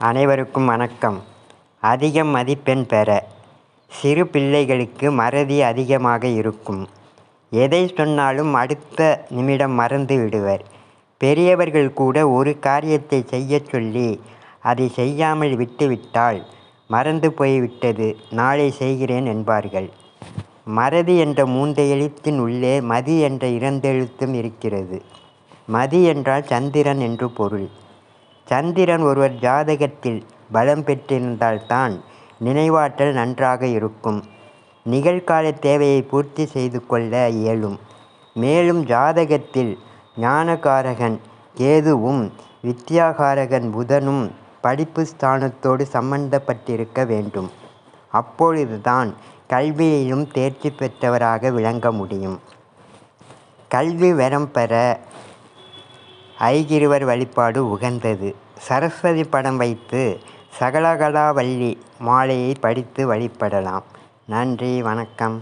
அனைவருக்கும் வணக்கம். அதிகம் மதிப்பெண் பெற சிறு பிள்ளைகளுக்கு மறதி அதிகமாக இருக்கும். எதை சொன்னாலும் அடுத்த நிமிடம் மறந்து விடுவர். பெரியவர்கள் கூட ஒரு காரியத்தை செய்யச் சொல்லி அதை செய்யாமல் விட்டுவிட்டால் மறந்து போய்விட்டது நாளை செய்கிறேன் என்பார்கள். மறதி என்ற மூன்று எழுத்தின் உள்ளே மதி என்ற இரண்டெழுத்தும் இருக்கிறது. மதி என்றால் சந்திரன் என்று பொருள். சந்திரன் ஒருவர் ஜாதகத்தில் பலம் பெற்றிருந்தால்தான் நினைவாற்றல் நன்றாக இருக்கும். நிகழ்கால தேவையை பூர்த்தி செய்து கொள்ள இயலும். மேலும் ஜாதகத்தில் ஞானகாரகன் கேதுவும் வித்யாகாரகன் புதனும் படிப்பு ஸ்தானத்தோடு சம்பந்தப்பட்டிருக்க வேண்டும். அப்பொழுதுதான் கல்வியிலும் தேர்ச்சி பெற்றவராக விளங்க முடியும். கல்வி வரம் பெற ஐகிருவர் வழிபாடு உகந்தது. சரஸ்வதி படம் வைத்து சகலகலாவல்லி மாலையை படித்து வழிபடலாம். நன்றி வணக்கம்.